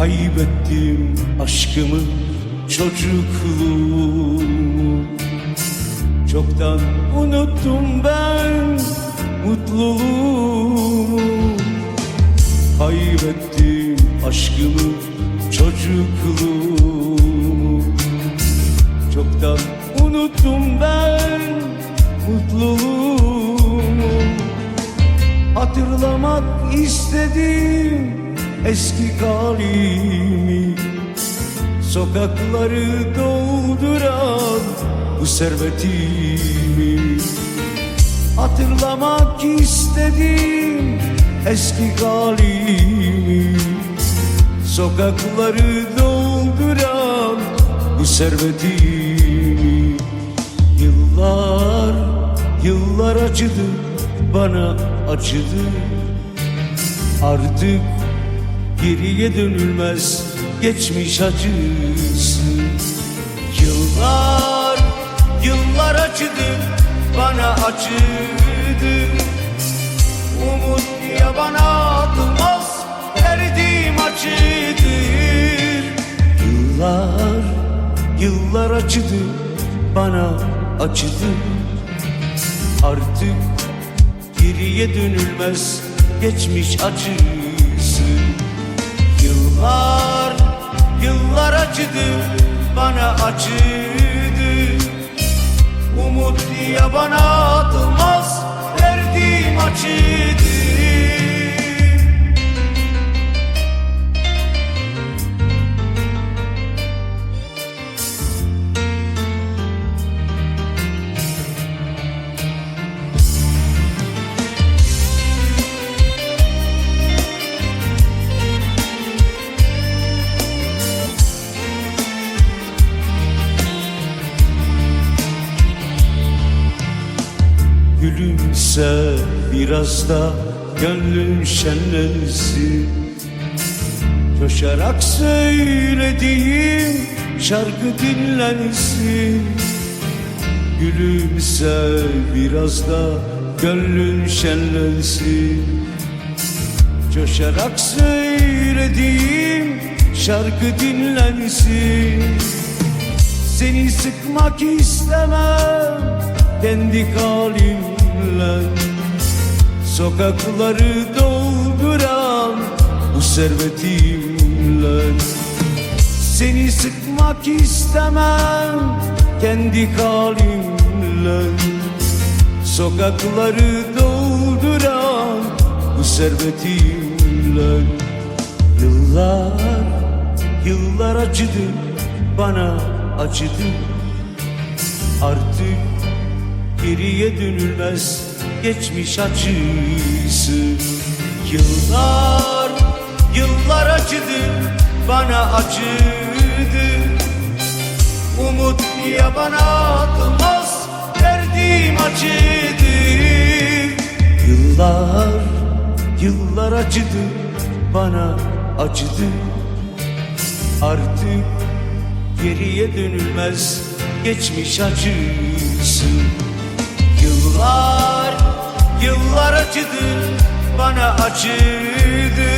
Kaybettim aşkımı çocukluğumu. Çoktan unuttum ben mutluluğumu. Kaybettim aşkımı çocukluğumu. Çoktan unuttum ben mutluluğumu. Hatırlamak istedim eski halimi Sokakları dolduran bu servetimi. Hatırlamak istedim eski halimi Sokakları dolduran bu servetimi. Yıllar, yıllar acıdı bana acıdı. Artık geriye dönülmez geçmiş acısı. Yıllar, yıllar acıdı bana acıdı. Umut yabana atılmaz erdiğim acıdır. Yıllar, yıllar acıdı bana acıdı. Artık geriye dönülmez geçmiş acısı acıdı bana acıdı. Umut yabana atılmaz Gülümse biraz da gönlün şenlensin. Coşarak söylediğim şarkı dinlensin. Gülümse biraz da gönlün şenlensin. Coşarak söylediğim şarkı dinlensin. Seni sıkmak istemem kendi halimle. Sokakları dolduran bu servetimle. Seni sıkmak istemem kendi halimle. Sokakları dolduran bu servetimle. Yıllar, yıllar acıdı bana acıdı. Artık geriye dönülmez geçmiş acısı. Yıllar, yıllar acıdı bana acıdı. Umut yabana atılmaz verdiğim acıdı. Yıllar, yıllar acıdı bana acıdı. Artık geriye dönülmez geçmiş acısı Yıllar, yıllar acıdı bana acıdı